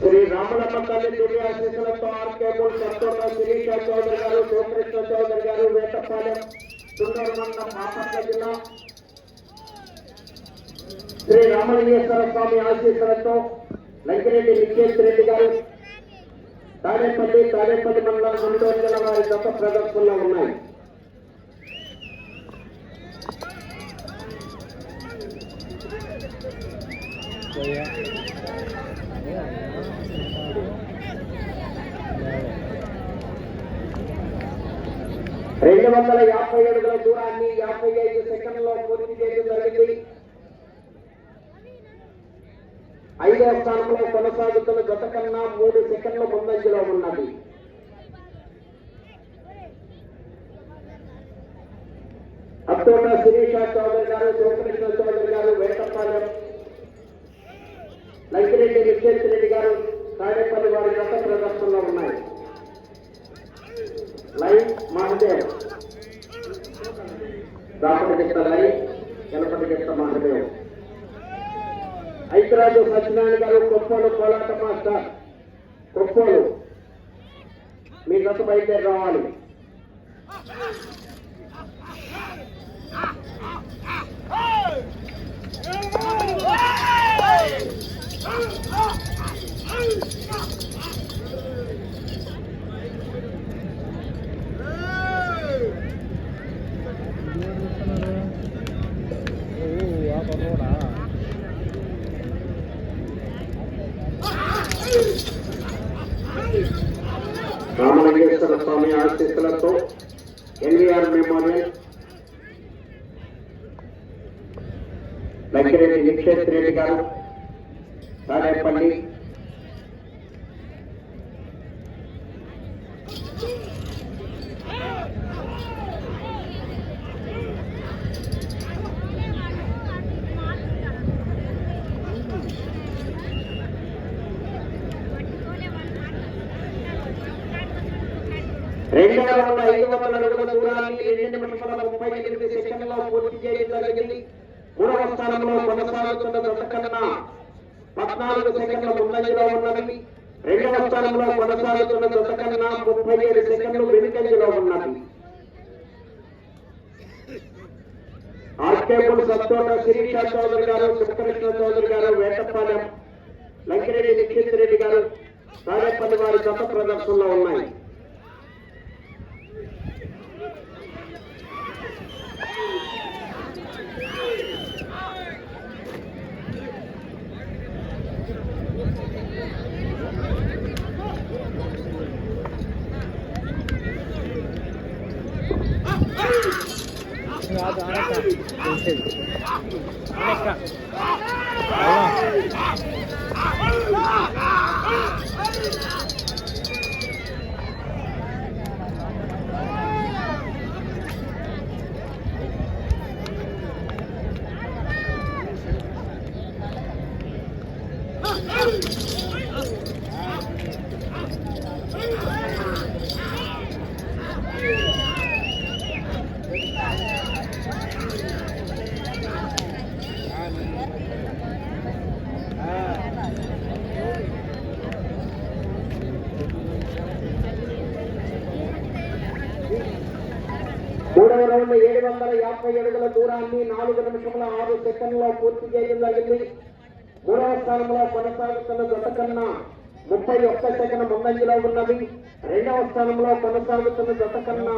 శ్రీ రామలమ్మ తల్లి దివ్య ఆశీస్సులతో ఆర్కేబుల్ సత్తోట శిరీష చౌదరి గారు శివకృష్ణ చౌదరి గారు వేటపాలెం తుంగూరు మాపట్ల జిల్లా శ్రీ రామలింగేశ్వర స్వామి ఆశీస్సులతో లంకిరెడ్డి నిఖేత్ రెడ్డి గారు తాడేపల్లి తాడేపల్లి మండలం గుంటూరు వారి గత ప్రదర్శనలో ఉన్నాయి Yeah. వందల యాభై అడుగుల దూరాన్ని యాభై ఐదు సెకండ్లో పూర్తి చేయడం జరిగింది. ఐదవ స్థానంలో కొనసాగుతున్న గత కన్నా మూడు సెకండ్ల ముందంజలో ఉన్నది. అత్తోట శిరీష చౌదరి గారు శివకృష్ణ చౌదరి గారు వేటపాలెం లంకిరెడ్డి విశ్వేశ్వర రెడ్డి గారు తాడేపల్లి వారి గత ప్రదర్శనలో ఉన్నాయి. లైవ్ మహదేవ్. దాపటి గిట్ట లైన్ ఎలపటి ఐక్యరాజు సత్యనారాయణ గారు కొప్పోలు కోలాట మాస్టర్. కొప్పోలు మీ గత బయలుదేరి రావాలి. రామలింగేశ్వర ఎన్వీఆర్ మెమోరియల్ లంకిరెడ్డి నిక్షేత్ రెడ్డి గారు తాడేపల్లి రెండు వేల వందల ఐదు వందల అడుగుల దూరాన్ని రెండు నిమిషాల ముప్పై ఎనిమిది సెకండ్లో పూర్తి చేయడం జరిగింది మూడవ స్థానంలో కొనసాగుతున్న దశకన్నా పద్నాలుగు సెకండ్ల ముందంజలో ఉన్నది రెండవ స్థానంలో కొనసాగుతున్న దశకన్నా ముప్పై ఏడు సెకండ్లు వెనుకంజలో ఉన్నది ఆర్కేపుడు సత్తోట శిరీష చౌదరి గారు శివకృష్ణ చౌదరి గారు వేటపాలెం లంకిరెడ్డి నిఖిత్ రెడ్డి గారు తాడేపల్లి వారి గత ప్రదర్శనలో ఉన్నాయి অনেকটা నాలుగు నిమిషముల ఆరు సెకండ్లో పూర్తి చేయడం జరిగింది మూడవ స్థానంలో కొనసాగుతున్న జత కన్నా ముప్పై ఒక్క సెకండ్ ముందంజలో ఉన్నది. రెండవ స్థానంలో కొనసాగుతున్న జత కన్నా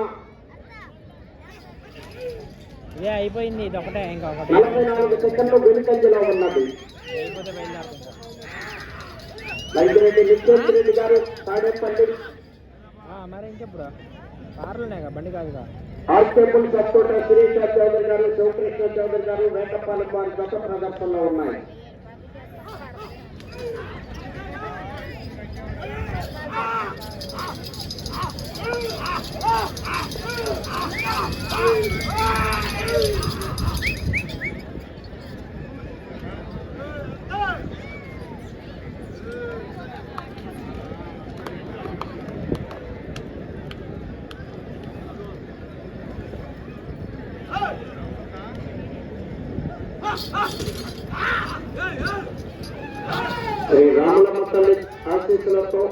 అయిపోయింది ఇది ఒకటే ఇంకా ఒకటి నలభై నాలుగు సెకండ్లు వెనుకంజలో ఉన్నది. రెడ్డి గారు తాడేపల్లి. మరి ఇంకెప్పుడు? కార్లు ఉన్నాయి కదా బండి కాదుగా. ఆర్కేపుల్ సత్తోట శిరీష చౌదరి గారు శివకృష్ణ చౌదరి గారు వేటపాలెం వారి గత ప్రదర్శనలో ఉన్నాయి Ah! శ్రీ రాములమ్మ తల్లి ఆశీస్సులతో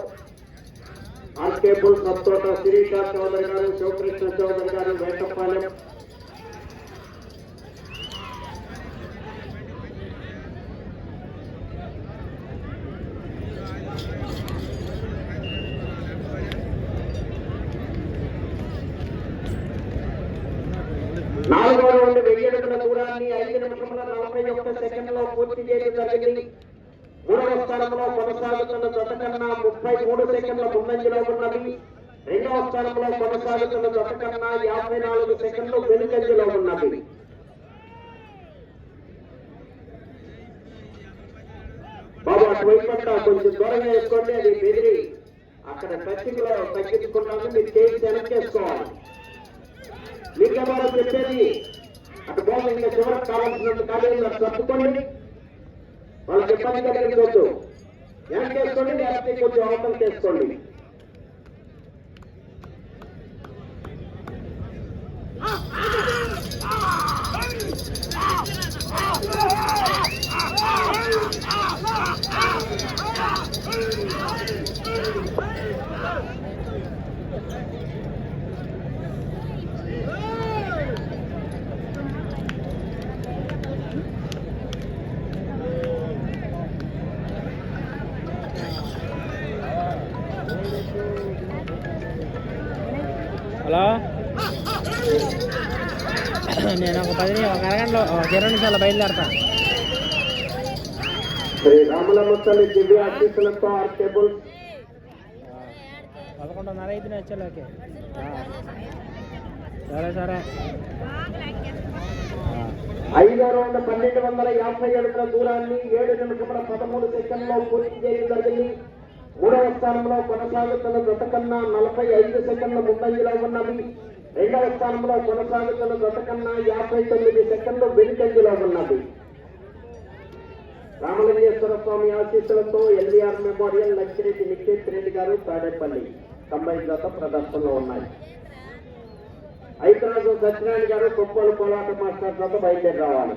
ఆర్కేబుల్ సత్తోట శిరీష చౌదరి గారు శివకృష్ణ చౌదరి గారు వేటపాలెం నాలుగో రౌండ్ వెయ్యి అడుగుల దూరాన్ని ఐదు నిమిషముల నలభై ఒక్క సెకండ్లో పూర్తి చేయడం జరిగింది మూడవ స్థానంలో కొనసాగుతున్న జత కన్నా ముప్పై మూడు సెకండ్ల ముందంజలో ఉన్నది. రెండవ స్థానంలో కొనసాగుతున్న జత కన్నా యాభై నాలుగు సెకండ్లు వెనుకంజలో ఉన్నది. బాబు అటువైపు కొంచెం దూరంగా వేసుకోండి అది బెదిరి. అక్కడ టచ్చింగ్ తగ్గించుకున్నాము మీరు చేసి వెనక్కేసుకోవాలి మీకెవరో చెప్పేది. అటు బాబు ఇంకా చివరికి కావాల్సినంత ఖాళీ తప్పుకోండి వాళ్ళకి ఇబ్బంది కలిగించవద్దు వెనకేసుకోండి లేకపోతే కొంచెం అవతల చేసుకోండి Ah! పది ఒక అరగంటలో ఒక ఇరవై నిమిషాలు బయలుదేరతా. శ్రీ రాములమ్మ తల్లి దివ్య ఆశీస్సులతో ఆర్ టేబుల్. పదకొండున్నర అయితే వచ్చేలోకి. సరే సరే. ఐదో రౌండ్ పన్నెండు వందల యాభై అడుగుల దూరాన్ని ఏడు నిమిషముల పదమూడు సెకండ్లో పూర్తి చేయడం జరిగింది. మూడవ స్థానంలో కొనసాగుతున్న జత కన్నా నలభై ఐదు సెకండ్ల ముందంజలో ఉన్నది. రెండవ స్థానంలో కొనసాగుతున్న జత కన్నా యాభై తొమ్మిది సెకండ్లు వెనుకంజలో ఉన్నది. రామలింగేశ్వర స్వామి ఆశీస్సులతో ఎల్వీఆర్ మెమోరియల్ లక్ష్మీ నికేత్ రెడ్డి గారు తాడేపల్లి తొంభై గత ప్రదర్శనలో ఉన్నాయి. ఐతరాజు సత్యనారాయణ గారు కొప్పలు కోలాట మాస్టర్ జత బయలుదేరి రావాలి.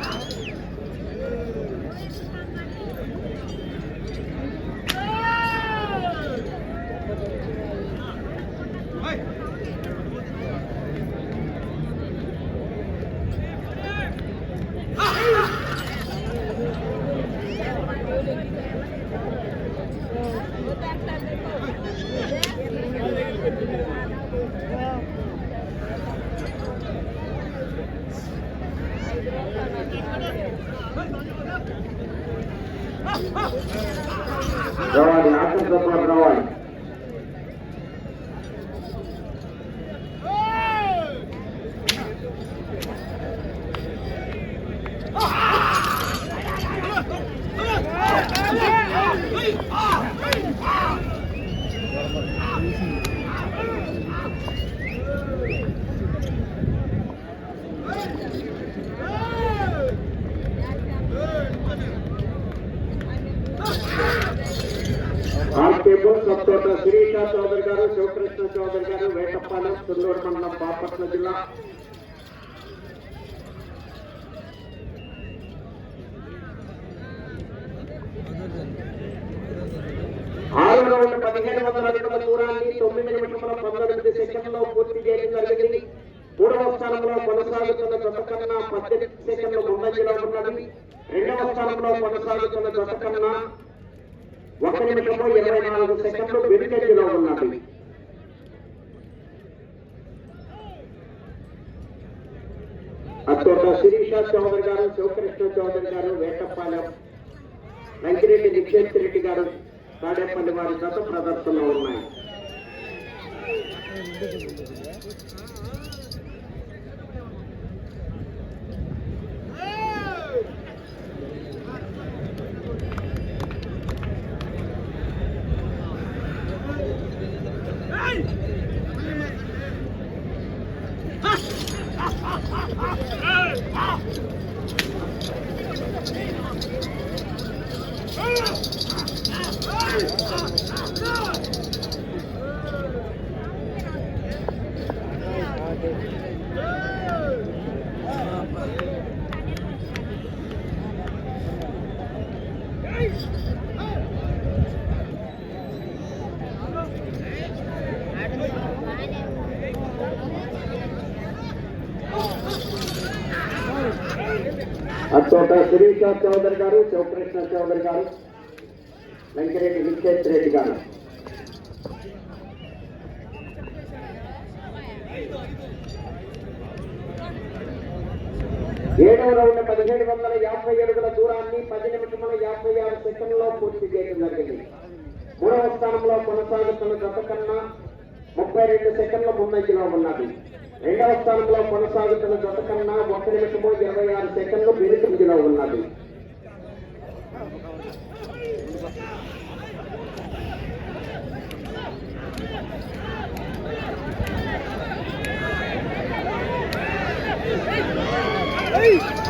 ఆర్కేబుల్ సత్తోట శిరీష చౌదరి గారు శివకృష్ణ చౌదరి గారు వేటపాలెం సుందూరు మండలం బాపట్ల జిల్లా. ఆరు రౌండ్ పదిహేను వందల అడుగుల దూరాన్ని తొమ్మిది నిమిషముల పంతొమ్మిది సెకండ్లో పూర్తి చేయడం జరిగింది. మూడవ స్థానంలో కొనసాగుతున్న జతకన్నా పద్దెనిమిది సెకండ్లు ముందంజలో ఉన్నది. రెండవ స్థానంలో కొనసాగుతున్న జతకన్నా ఒక నిమిషము ఇరవై నాలుగు సెకండ్లు వెనుకంజలో ఉన్నది అతోట శిరీష చౌదరి గారు శివకృష్ణ చౌదరి గారు వేటపాలెం వెంకిరెడ్డి నిక్షేత్ రెడ్డి గారు తాడేపల్లి వారి గత ప్రదర్శనలో ఉన్నాయి. డాక్టర్ సురేష్ చౌదరి గారు శివకృష్ణ చౌదరి గారు వెంకరెడ్డి వికేత్ రెడ్డి గారు. ఏడవ రౌండ్ పదిహేడు వందల యాభై అడుగుల దూరాన్ని పది నిమిషముల యాభై ఆరు సెకండ్లో పూర్తి చేయడం జరిగింది. మూడవ స్థానంలో కొనసాగుతున్న గత కన్నా ముప్పై రెండు సెకండ్ల ముందంజలో ఉన్నది. రెండవ స్థానంలో కొనసాగుతున్న గత కన్నా ఒక నిమిషము ఇరవై ఆరు సెకండ్లు వెనుకంజలో ఉన్నది Hey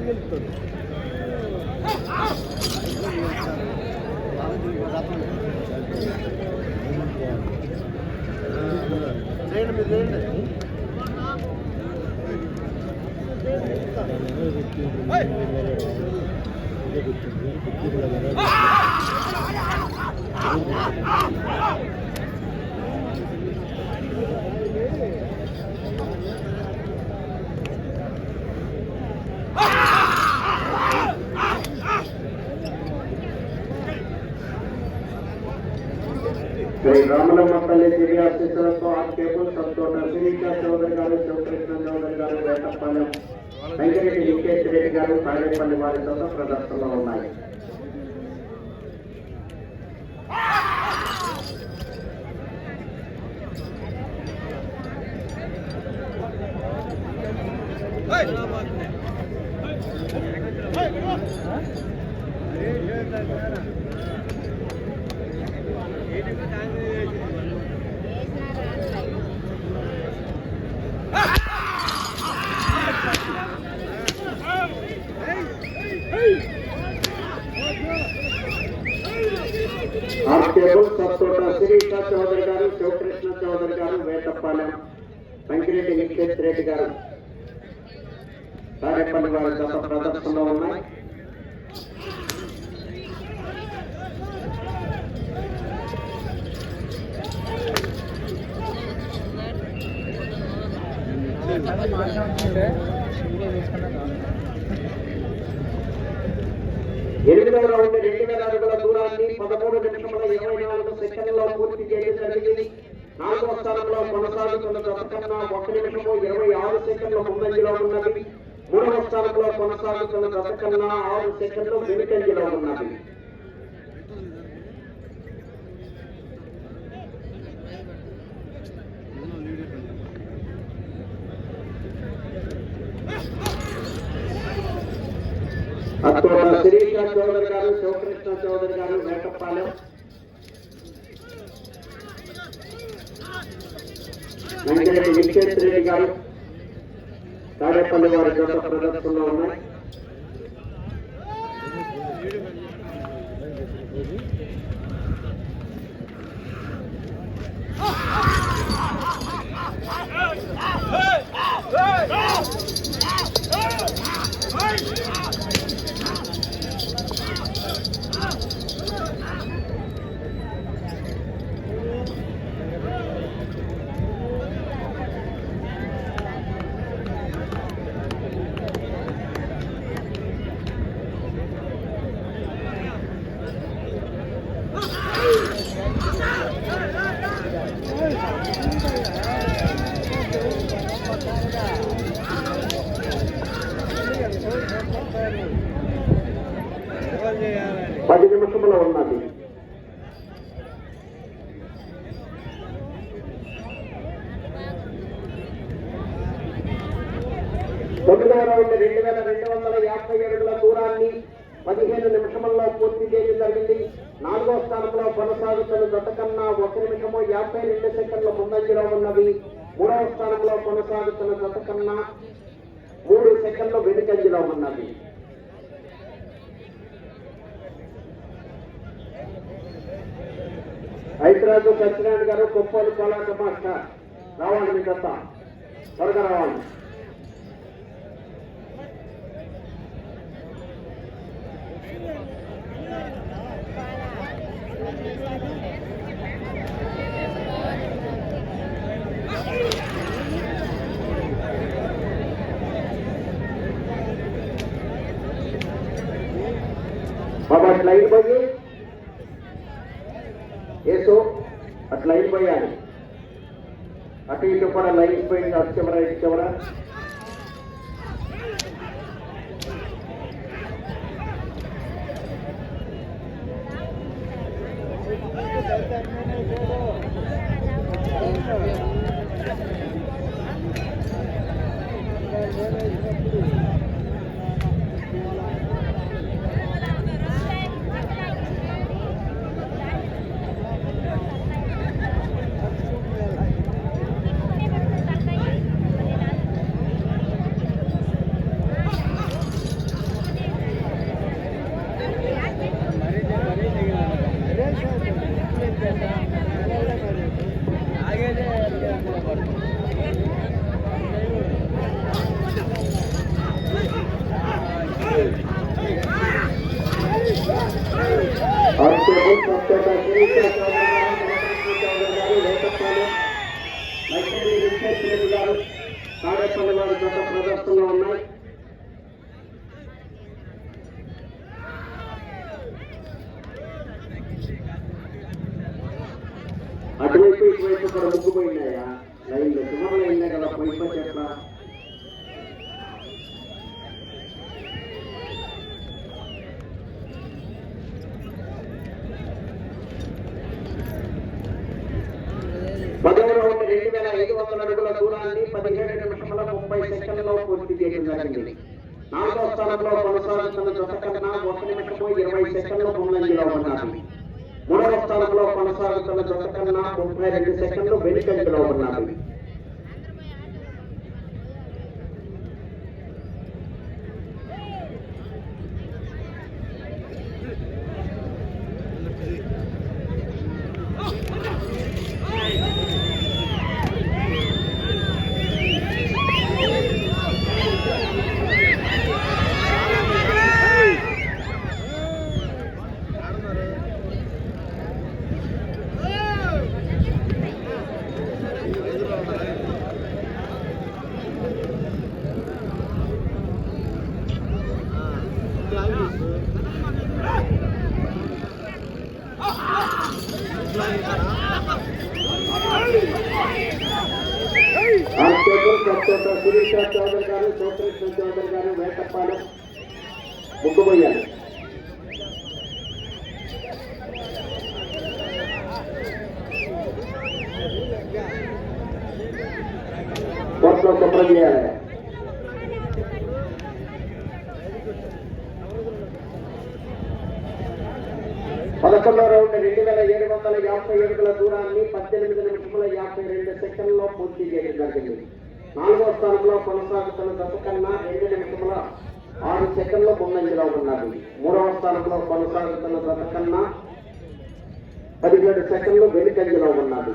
గెలుపుతాడు చేయండి మీరు చేయండి శ్రీ రామలమ్మ తల్లి దివ్య ఆశీస్సులతో ఆ సంతోట శిరీష చౌదరి గారు శివకృష్ణ చౌదరి గారు వేటపాలెం వెంకటరెడ్డి వికేత్ రెడ్డి గారు తాడేపల్లి వారితో ప్రదర్శనలో ఉన్నాయి. ఆ కేబుల్ సంతోట చౌదరి గారు శివకృష్ణ చౌదరి గారు వేటపాలెం వెంకరెడ్డి వికేత్ రెడ్డి గారు. తాడేపల్లి వారి గత ప్రదర్శనలో ఉన్నాయి. ఉంటే వీడియో ఎనిమిదవ రౌండ్ రెండు వేల స్థానాన్ని పదమూడు నిమిషముల ఇరవై నాలుగు సెకండ్లో పూర్తి చేయడం జరిగింది. నాలుగో స్థానంలో కొనసాగుతున్న జత ఒక నిమిషము ఇరవై ఆరు సెకండ్ల ముందంజలో ఉన్నది. మూడవ స్థానంలో కొనసాగుతున్న జత ఆరు సెకండ్లు వెనుకంజలో ఉన్నది. అత్తోట శిరీష చౌదరి గారు శివకృష్ణ చౌదరి గారు వేటపాలెం. వెంకరెడ్డి వికేత్ గారు తాడేపల్లి వారి గత ప్రదర్శనలో ఉన్నాయి పది నిమిషముల ఉన్నది తొమ్మిదవ రౌండ్ రెండు వేల రెండు వందల యాభై అడుగుల దూరాన్ని పదిహేను నిమిషముల్లో పూర్తి చేయడం జరిగింది నాలుగో స్థానంలో కొనసాగుతున్న జత కన్నా ఒక నిమిషము యాభై రెండు సెకండ్ల ముందంజలో ఉన్నది మూడవ స్థానంలో కొనసాగుతున్న జత కన్నా మూడు సెకండ్లు వెనుకంజలో ఉన్నది. హైదరాబాద్ సత్యనారాయణ గారు కొప్పలు కోలాట మాస్టర్. రావాలి మీ కథ త్వరగా రావాలి. బాబా అట్లా అయిపోయి ఏసు అట్లా అయిపోయాలి అటు ఇటు కూడా లైన్ పోయింది అటు చివర ఇటు చివర. కార్యక్రమాలు గత ప్రదర్శనలో ఉన్నాయి అటువైపు ఇటువైపు కూడా ముగ్గుపోయినాయా లైన్లో చివరి లైన్లే కదా పోయిపోతే ఎట్లా పదవ రౌండ్ రెండు వేల ఐదు వందల అడుగుల దూరాన్ని పదిహేడు నిమిషముల ముప్పై సెకండ్లలో పూర్తి చేయడం జరిగింది నాలుగో స్థానంలో కొనసాగుతున్న జత కన్నా ఒక నిమిషము ఇరవై సెకండ్లు ముందంజలో ఉన్నారు మూడవ స్థానంలో కొనసాగుతున్న జత కన్నా ముప్పై రెండు సెకండ్లు వెనుకంజలో ఉన్నారు కానిస్టేబుల్ సత్యత శిరీష చౌదరి గారు శోకృష్ణ చౌదరి గారు వేటపాలెం ముగ్గుపోయారు కోర్టులో శుభ్రం చేయాలి పదకొండో రౌండ్ రెండు వేల ఏడు వందల యాభై అడుగుల దూరాన్ని పద్దెనిమిది నిమిషముల యాభై రెండు సెకండ్లో పూర్తి చేయడం జరిగింది. నాలుగో స్థానంలో కొనసాగుతున్న దశ కన్నా రెండు నిమిషముల ఆరు సెకండ్ల ముందంజలో ఉన్నారు మూడవ స్థానంలో కొనసాగుతున్న దశ కన్నా పదిహేడు సెకండ్లు వెనుకంజలో ఉన్నారు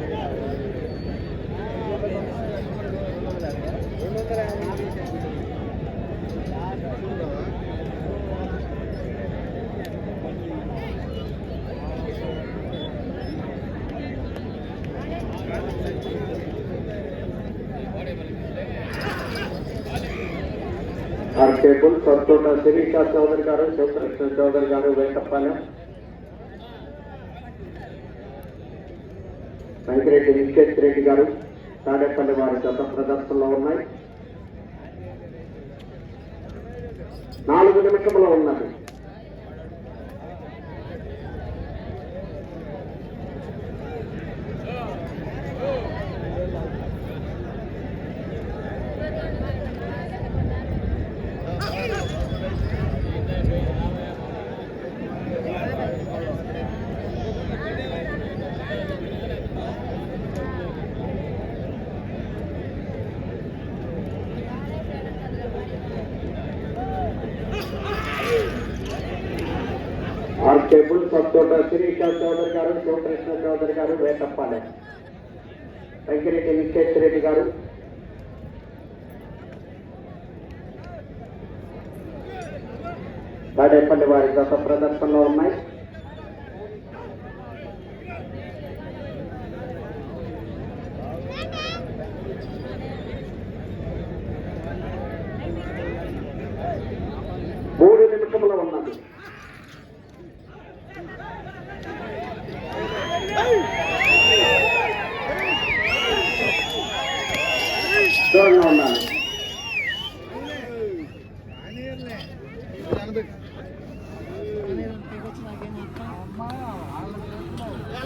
ఆర్కేబుల్ సొంతూట శిరీష చౌదరి గారు శివకృష్ణ చౌదరి గారు వేటపాలెం వెంకరెడ్డి విశ్వేష్ రెడ్డి గారు తాడేపల్లి వారి గత ప్రదర్శనలో ఉన్నాయి. నాలుగు నిమిషంలో ఉన్నది ఆర్కేబుల్ సొంతూట శిరీష చౌదరి గారు శివకృష్ణ చౌదరి గారు వేటపాలెం వెంకరెడ్డి విశ్వేష్ రెడ్డి గారు. తాడేపల్లి వారి గత ప్రదర్శనలో ఉన్నాయి మూడు నిమిషములు ఉన్నది దూరంగా ఉండాలి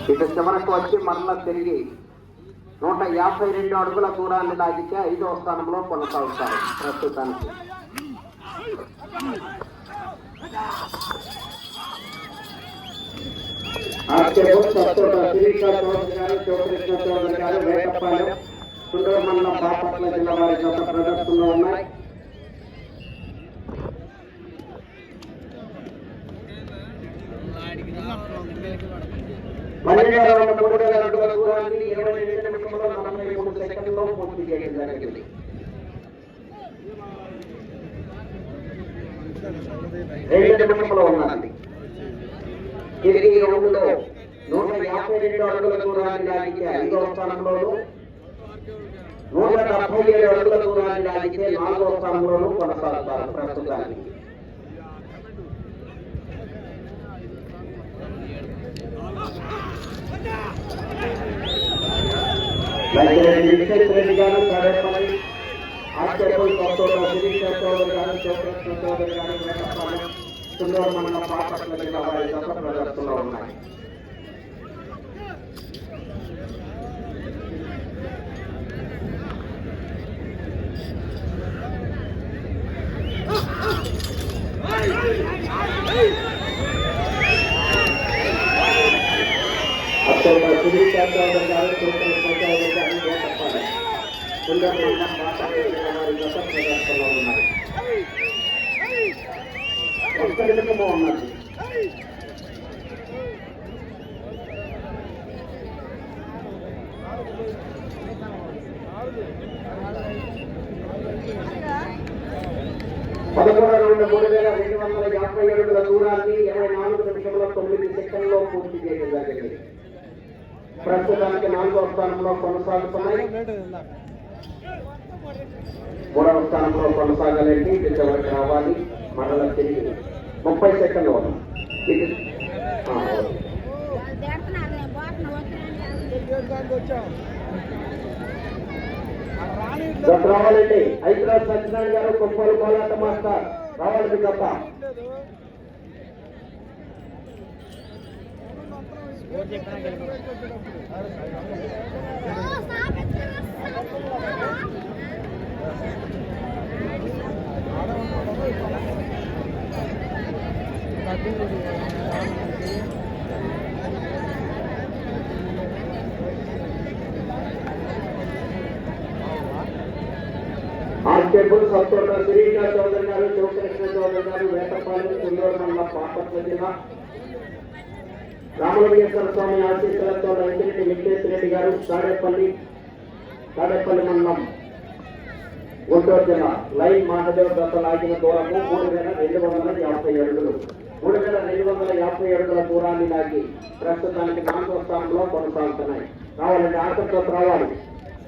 ఇక చివరకు వచ్చి మరలా తిరిగి నూట యాభై రెండు అడుగుల దూరాన్ని లాగితే ఐదవ స్థానంలో కొనసాగుతారు ప్రస్తుతానికి. ఆర్కేబుల్ చౌదరి గారు వేటపాలెం సుందర బాపట్ల జిల్లా వారి గత ప్రదర్శనలో ఉన్నాయి పన్నెండు వందల మూడు వేల అడుగుల దూరాన్ని ఇరవై రెండు నిమిషంలో నలభై మూడు సెకండ్లో పూర్తి చేయడం జరిగింది రెండు నిమిషంలో ఉన్నది రౌండ్లో నూట యాభై రెండు అడుగుల దూరాన్ని లాగితే ఐదవ స్థానంలోను నూట డెబ్బై ఏడు అడుగుల దూరాన్ని లాగితే నాలుగవ స్థానంలోనూ కొనసాగుతారు ప్రస్తుతానికి. వెంకటరెడ్డి విశ్వేశ్వర రెడ్డి గారు తాడేపల్లి ఆశ్చర్యపల్లి కొత్తూరు శిరీష చౌదరి గారు శివకృష్ణ చౌదరి గారు వేటపాలెం సుందర మండలం బాపట్ల జిల్లా వారి గత ప్రదర్శనలో ఉన్నాయి అక్టోబర్ శిరీష చౌదరి గారు శివకృష్ణ చౌదరి గారు వేటపాలెం సుందర మండలం బాపట్ల వారి పదకొండు రెండు మూడు వేల రెండు వందల యాభై ఏడుల దూరాన్ని ఇరవై నాలుగు నిమిషంలో తొమ్మిది సెకండ్లో పూర్తి చేయడం జరిగింది. ప్రస్తుతానికి నాలుగో స్థానంలో కొనసాగుతున్నాయి. మూడవ స్థానంలో కొనసాగాలంటే ఇది చివరికి రావాలి. మరల తిరిగి ముప్పై సెకండ్లు ఉన్నాయి ఇది రావాలండి. హైదరాబాద్ సత్యనారాయణ గారు కుప్పలు కోలాట మాస్టర్. రావాలి గత స్కోర్ చెప్పినా గెలుపు ఆర్కేబుల్ శ్రీకా చౌదరి గారు శివకృష్ణ చౌదరి గారు వేటపాలెం కుందూరు మండలం బాపట్ల జిల్లా. రామలింగేశ్వర స్వామి ఆశీస్సులతో వెంకరెడ్డి వెంకటేశ్వర రెడ్డి గారు తాడేపల్లి తాడేపల్లి మండలం గుంటూరు జిల్లా. లైన్ మహాదేవ్ దత్త లాగిన దూరము మూడు వేల రెండు వందల యాభై అడుగులు మూడు వేల రెండు వందల యాభై అడుగుల దూరాన్ని లాగి ప్రస్తుతానికి నాలుగో స్థానంలో కొనసాగుతున్నాయి. రావాలండి ఆసక్తితో రావాలి.